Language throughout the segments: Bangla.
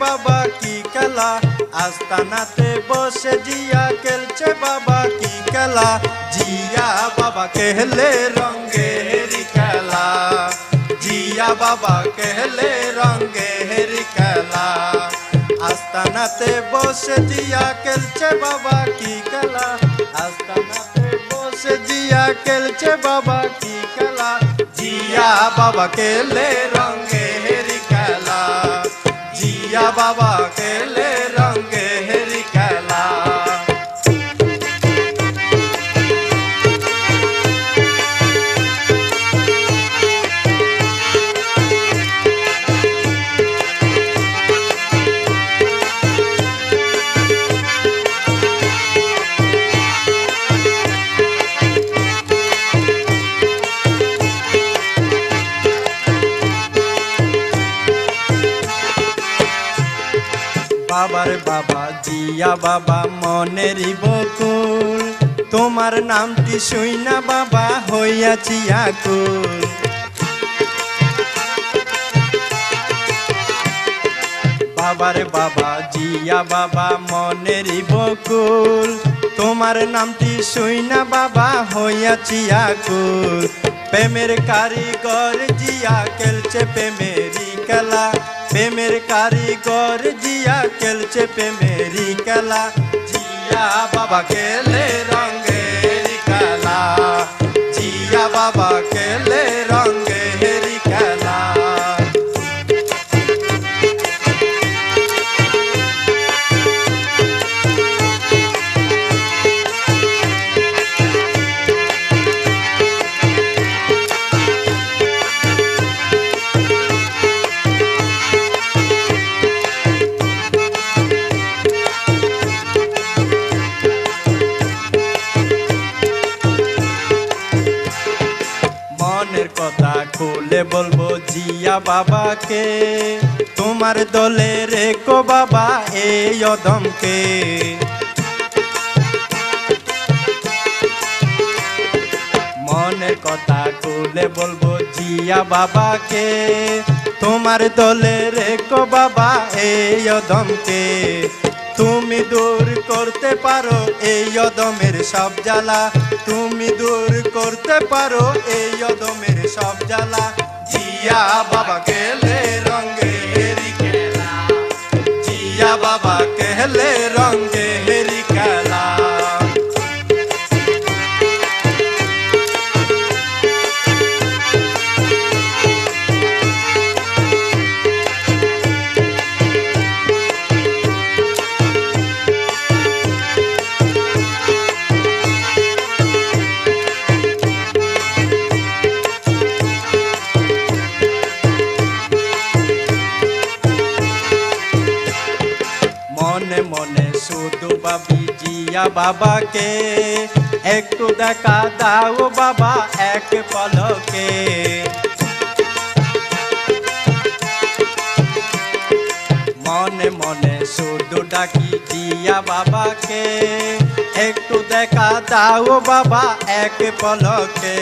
বাবা কি খেলা? আস্তানাতে বসে জিয়া খেলছে বাবা কি খেলা? জিয়া বাবা খেলে রঙ্গের খেলা। জিয়া বাবা খেলে রঙ্গের খেলা। আস্তানাতে বসে জিয়া খেলছে বাবা কি খেলা? আস্তানাতে বসে জিয়া খেলছে বাবা কি খেলা? জিয়া বাবা খেলে রঙ্গের খেলা জিয়া বাবা কেলে রঙ্গের বাবার বাবা, জিয়া বাবা মনেরই বকুল। তোমার নামটি শুই না বাবা, হইয়াছি আকুল। বাবার বাবা, জিয়া বাবা মনেরই বকুল। তোমার নামটি শুই না বাবা, হইয়াছি আকুল। প্রেমের কারিগর জিয়া খেলছে প্রেমেরি খেলা। প্রেমের কারিগর জিয়া খেলছে প্রেমেরি খেলা। জিয়া বাবা খেলে রঙ্গের খুলে বলব, জিয়া বাবাকে, তোমার দলে রেখো বাবা এই অদমকে। মনের কথা খুলে বলব, জিয়া বাবাকে, তোমার দলে রেখো বাবা এই অদমকে। তুমি দূর করতে পারো এই অদমের সব জ্বালা, তুমি দূর করতে পারো এই অদমের সব জ্বালা জিয়া বাবা গেলে রঙ্গে হেরি খেলা জিয়া বাবা কেহলে মনে মনে শুধু বাবি জিয়া বাবাকে। একটু দেখা দাও বাবা, এক পলকে। মনে মনে শুধু ডাকি, জিয়া বাবাকে। একটু দেখা দাও বাবা, এক পলকে।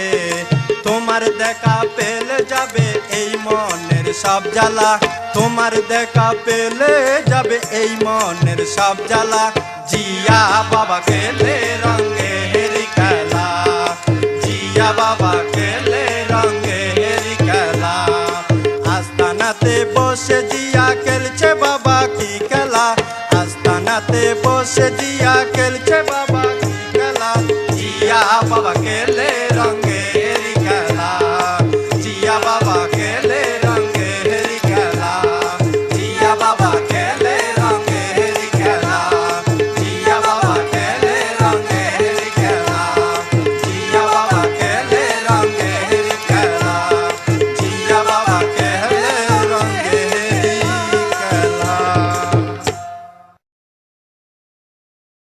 তোমার দেখা পেলে যাবে এই মনের সব জ্বালা, তোমার দেখা পেলে যাবে এই মনের সব জ্বালা। জিয়া বাবা খেলে রঙে হেরি খেলা, জিয়া বাবা খেলে রঙে হেরি খেলা। আস্তানাতে বসে জিয়া খেলছে বাবা কি খেলা? আস্তানাতে বসে জিয়া খেলছে বাবা কি খেলা? জিয়া বাবা খেলে